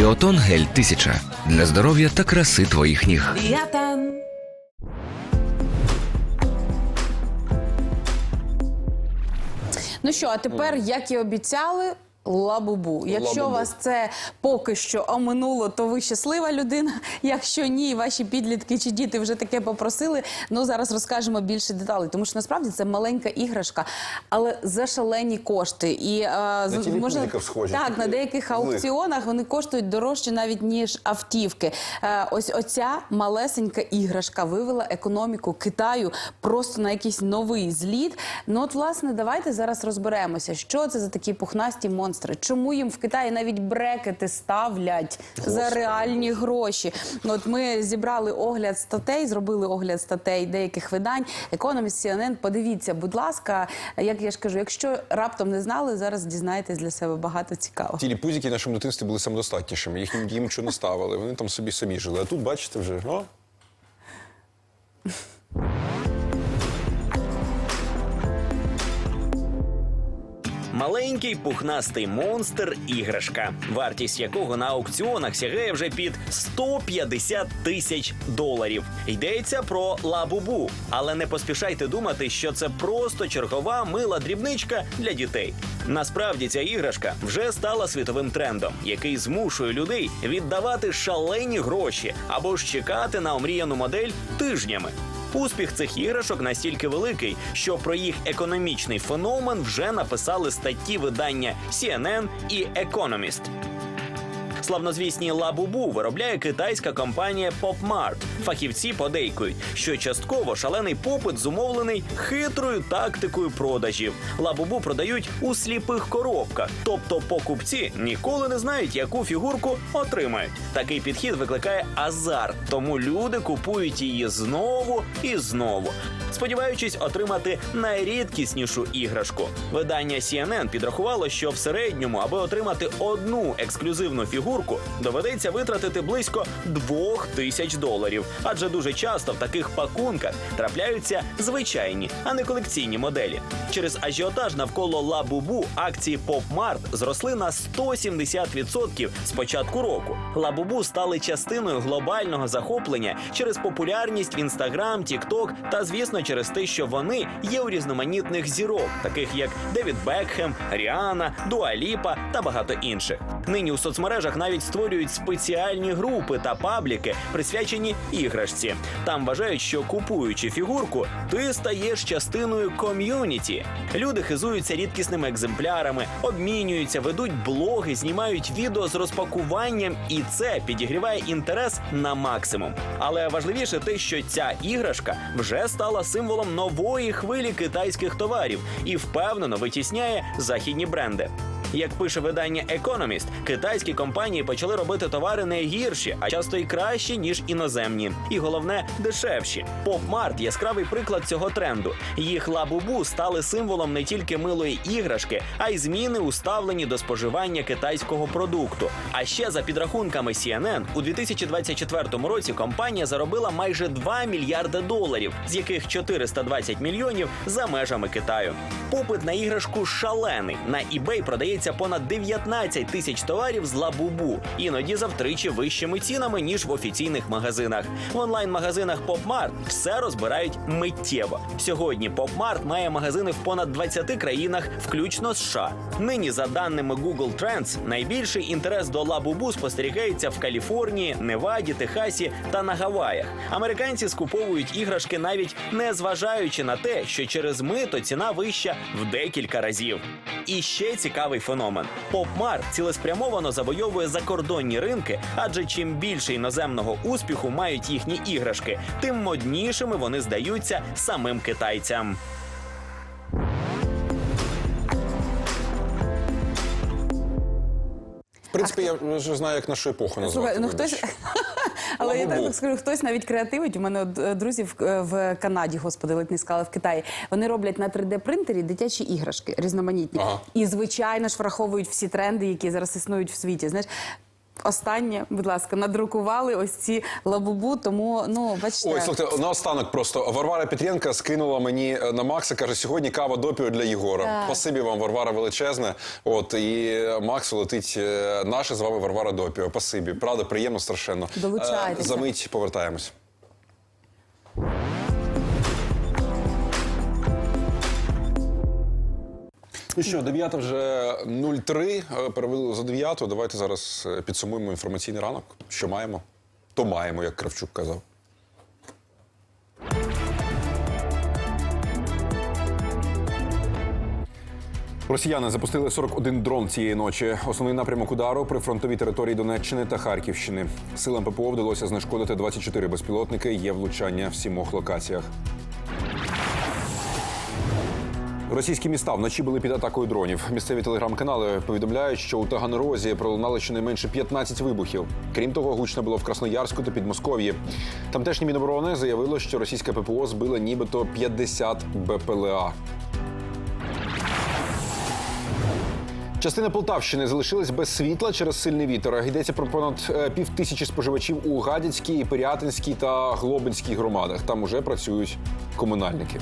Біотон гель 1000 для здоров'я та краси твоїх ніг. Ліотон. Ну що, а тепер, як і обіцяли. Лабубу. Якщо Лабубу. вас це поки що оминуло, то ви щаслива людина. Якщо ні, ваші підлітки чи діти вже таке попросили. Ну зараз розкажемо більше деталей, тому що насправді це маленька іграшка, але за шалені кошти. І е, телепузиків схожі так на деяких аукціонах вони коштують дорожче навіть ніж автівки. Е, ось оця малесенька іграшка вивела економіку Китаю просто на якийсь новий зліт. Ну от власне, давайте зараз розберемося, що це за такі пухнасті монстри. Чому їм в Китаї навіть брекети ставлять за реальні гроші? От ми зібрали огляд статей, зробили огляд статей деяких видань. Economist, CNN, подивіться, будь ласка, як я ж кажу, якщо раптом не знали, зараз дізнаєтесь для себе багато цікавого. Ті ліпузики в нашому дитинстві були самодостатнішими. Їх їм нічого не ставили. Вони там собі самі жили. А тут, бачите, вже о, Маленький пухнастий монстр іграшка, вартість якого на аукціонах сягає вже під 150 тисяч доларів. Йдеться про лабубу, але не поспішайте думати, що це просто чергова мила дрібничка для дітей. Насправді ця іграшка вже стала світовим трендом, який змушує людей віддавати шалені гроші або ж чекати на омріяну модель тижнями. Успіх цих іграшок настільки великий, що про їх економічний феномен вже написали статті видання CNN і Economist. Славнозвісні лабубу виробляє китайська компанія PopMart. Фахівці подейкують, що частково шалений попит зумовлений хитрою тактикою продажів. Лабубу продають у сліпих коробках, тобто покупці ніколи не знають, яку фігурку отримають. Такий підхід викликає азарт, тому люди купують її знову і знову, сподіваючись отримати найрідкіснішу іграшку. Видання CNN підрахувало, що в середньому, аби отримати одну ексклюзивну фігурку, доведеться витратити близько двох тисяч доларів. Адже дуже часто в таких пакунках трапляються звичайні, а не колекційні моделі. Через ажіотаж навколо Лабубу акції PopMart зросли на 170% з початку року. Лабубу стали частиною глобального захоплення через популярність в Instagram, TikTok та, звісно, через те, що вони є у різноманітних зірок, таких як Девід Бекхем, Ріана, Дуаліпа та багато інших. Нині у соцмережах навіть створюють спеціальні групи та пабліки, присвячені іграшці. Там вважають, що купуючи фігурку, ти стаєш частиною ком'юніті. Люди хизуються рідкісними екземплярами, обмінюються, ведуть блоги, знімають відео з розпакуванням, і це підігріває інтерес на максимум. Але важливіше те, що ця іграшка вже стала символом нової хвилі китайських товарів і впевнено витісняє західні бренди. Як пише видання Economist, китайські компанії почали робити товари не гірші, а часто й кращі ніж іноземні, і головне дешевші. PopMart – яскравий приклад цього тренду. Їх лабубу стали символом не тільки милої іграшки, а й зміни у ставленні до споживання китайського продукту. А ще за підрахунками CNN, у 2024 році компанія заробила майже 2 мільярда доларів, з яких 420 мільйонів за межами Китаю. Попит на іграшку шалений. На eBay продається понад 19 тисяч товарів з лабубу, іноді за втричі вищими цінами ніж в офіційних магазинах. В онлайн-магазинах PopMart все розбирають миттєво. Сьогодні PopMart має магазини в понад 20 країнах, включно США. Нині, за даними Google Trends, найбільший інтерес до лабубу спостерігається в Каліфорнії, Неваді, Техасі та на Гаваях. Американці скуповують іграшки навіть не зважаючи на те, що через мито ціна вища в декілька разів. І ще цікавий феномен: Попмар цілеспрямовано завойовує закордонні ринки, адже чим більше іноземного успіху мають їхні іграшки, тим моднішими вони здаються самим китайцям. в принципі, я вже знаю, як нашу епоху назвати. Слухай, ну хтось. Але я так скажу, хтось навіть креативить. У мене е, друзі в, е, Канаді, господи, ледь не сказала, в Китаї. Вони роблять на 3D-принтері дитячі іграшки різноманітні. І, звичайно ж, враховують всі тренди, які зараз існують в світі. Знаєш, Останнє, будь ласка, надрукували ось ці лабубу, тому ну бачите. Ой, слухайте, наостанок просто Варвара Петренка скинула мені е, на Макса, каже, сьогодні кава допіо для Єгора. Так. Спасибі вам, Варвара величезне. От і Максу летить е, наше з вами Варвара Допіо. Спасибі. Правда, приємно страшенно. Долучайтеся. Е, За мить повертаємось. Ну що, 9 вже 03, е, перевели за 9. Давайте зараз е, підсумуємо інформаційний ранок. Що маємо? То маємо, як Кравчук казав. Росіяни запустили 41 дрон цієї ночі. Основний напрямок удару при фронтовій території Донеччини та Харківщини. Силам ППО вдалося знешкодити 24 безпілотники. Є влучання в сімох локаціях. Російські міста вночі були під атакою дронів. Місцеві телеграм-канали повідомляють, що у Таганрозі пролунали щонайменше 15 вибухів. Крім того, гучно було в Красноярську та Підмосков'ї. Тамтешні міноборони заявило, що російське ППО збило нібито 50 БПЛА. Частина Полтавщини залишилась без світла через сильний вітер. Йдеться про понад е, пів тисячі споживачів у Гадяцькій, Пирятинській та Глобинській громадах. Там уже працюють комунальники.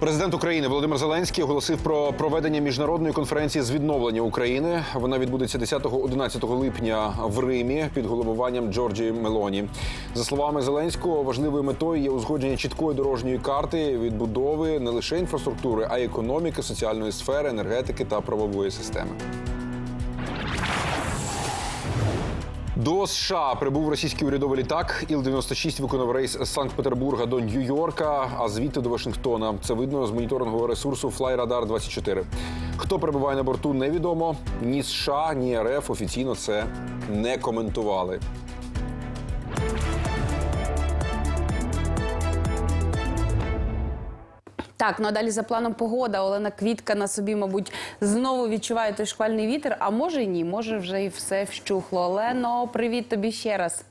Президент України Володимир Зеленський оголосив про проведення міжнародної конференції з відновлення України. Вона відбудеться 10-11 липня в Римі під головуванням Джорджії Мелоні. За словами Зеленського, важливою метою є узгодження чіткої дорожньої карти відбудови не лише інфраструктури, а й економіки, соціальної сфери, енергетики та правової системи. До США прибув російський урядовий літак. Іл-96 виконав рейс з Санкт-Петербурга до Нью-Йорка, а звідти до Вашингтона. Це видно з моніторингового ресурсу Flyradar 24 Хто перебуває на борту, невідомо. Ні США, ні РФ офіційно це не коментували. Так, ну а далі за планом погода. Олена Квітка на собі, мабуть, знову відчуває той шквальний вітер. А може й ні, може вже і все вщухло. Олено, привіт тобі ще раз.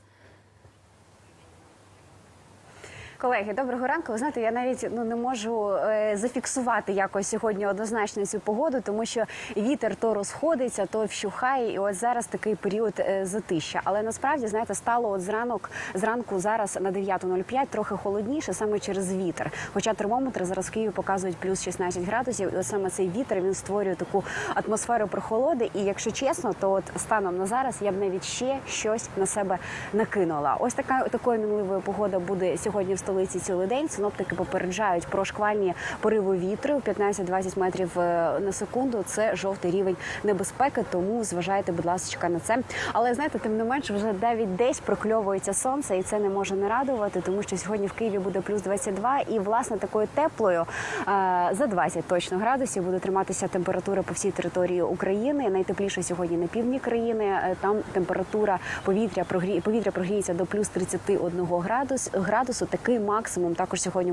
Колеги, доброго ранку. Ви знаєте, я навіть ну не можу е, зафіксувати якось сьогодні однозначно цю погоду, тому що вітер то розходиться, то вщухає, і от зараз такий період е, затища. Але насправді знаєте, стало от зранок зранку зараз на 9.05 трохи холодніше саме через вітер. Хоча термометри зараз в Києві показують плюс 16 градусів, і от саме цей вітер він створює таку атмосферу прохолоди. І якщо чесно, то от станом на зараз я б навіть ще щось на себе накинула. Ось така такою мінливою погода буде сьогодні в столиці цілий день. Синоптики попереджають про шквальні пориви вітру 15-20 метрів е, на секунду. Це жовтий рівень небезпеки, тому зважайте, будь ласка, на це. Але знаєте, тим не менше, вже навіть десь прокльовується сонце, і це не може не радувати, тому що сьогодні в Києві буде плюс 22, і власне такою теплою е, за 20 точно градусів буде триматися температура по всій території України. Найтепліше сьогодні на півдні країни. Е, Там температура повітря прогрі... повітря прогріється до плюс 31 градус градусу. Такий максимум також сьогодні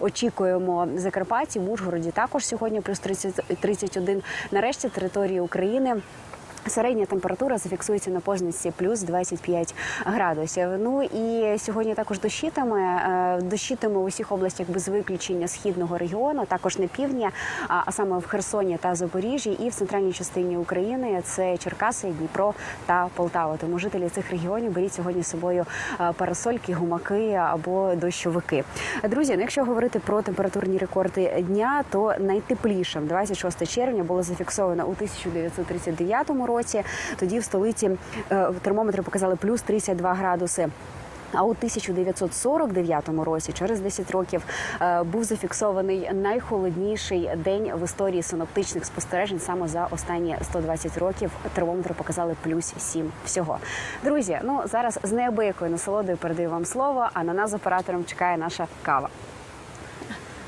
очікуємо Закарпатті, в Ужгороді також сьогодні плюс 30, 31. Нарешті території України. Середня температура зафіксується на позначці плюс 25 градусів. Ну і сьогодні також дощитиме. Е, Дощитиме у всіх областях без виключення східного регіону, також на півдні, а а саме в Херсоні та Запоріжжі, і в центральній частині України це Черкаси, Дніпро та Полтава. Тому жителі цих регіонів беріть сьогодні з собою е, парасольки, гумаки або дощовики. Друзі, ну якщо говорити про температурні рекорди дня, то найтеплішим 26 червня було зафіксовано у 1939 році. Тоді в столиці е, термометри показали плюс 32 градуси. А у 1949 році, через 10 років, е, був зафіксований найхолодніший день в історії синоптичних спостережень. Саме за останні 120 років термометри показали плюс 7 всього. Друзі, ну зараз з неабиякою насолодою передаю вам слово. А на нас з оператором чекає наша кава.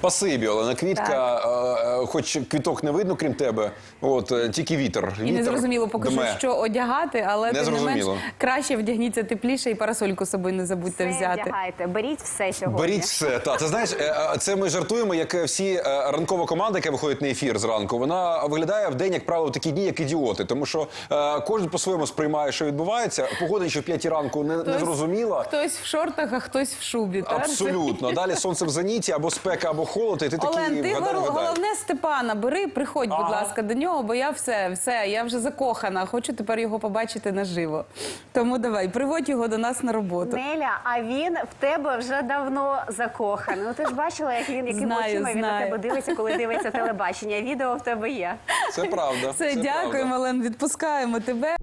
Спасибі, Олена Квітка. Е, е, Хоч квіток не видно, крім тебе, от е, тільки вітер. І не Вітер зрозуміло поки що, дме. що одягати, але Не тим не менш зрозуміло. краще вдягніться тепліше і парасольку з собою не забудьте Все взяти. вдягайте, беріть все сьогодні. Беріть все. Та ти знаєш, е, е, це ми жартуємо, як е, всі е, ранкова команда, яка виходить на ефір зранку. Вона виглядає в день, як правило, в такі дні, як ідіоти, тому що е, кожен по-своєму сприймає, що відбувається. Погода ще в п'ятій ранку не, не зрозуміла. Хтось в шортах, а хтось в шубі. так? Абсолютно. Далі сонце в зеніті, або спека, або холод, і ти такий Олен, ти вгадай, горо- головне Степана, бери, приходь, будь ласка, до нього, бо я все, все, я вже закохана. Хочу тепер його побачити наживо. Тому давай, приводь його до нас на роботу. Неля, а він в тебе вже давно закоханий. Ну ти ж бачила, як він якими Знаю, очима він на знаю. тебе дивиться, коли дивиться телебачення. Відео в тебе є. Це правда. Все, це дякуємо, правда. Олен, відпускаємо тебе.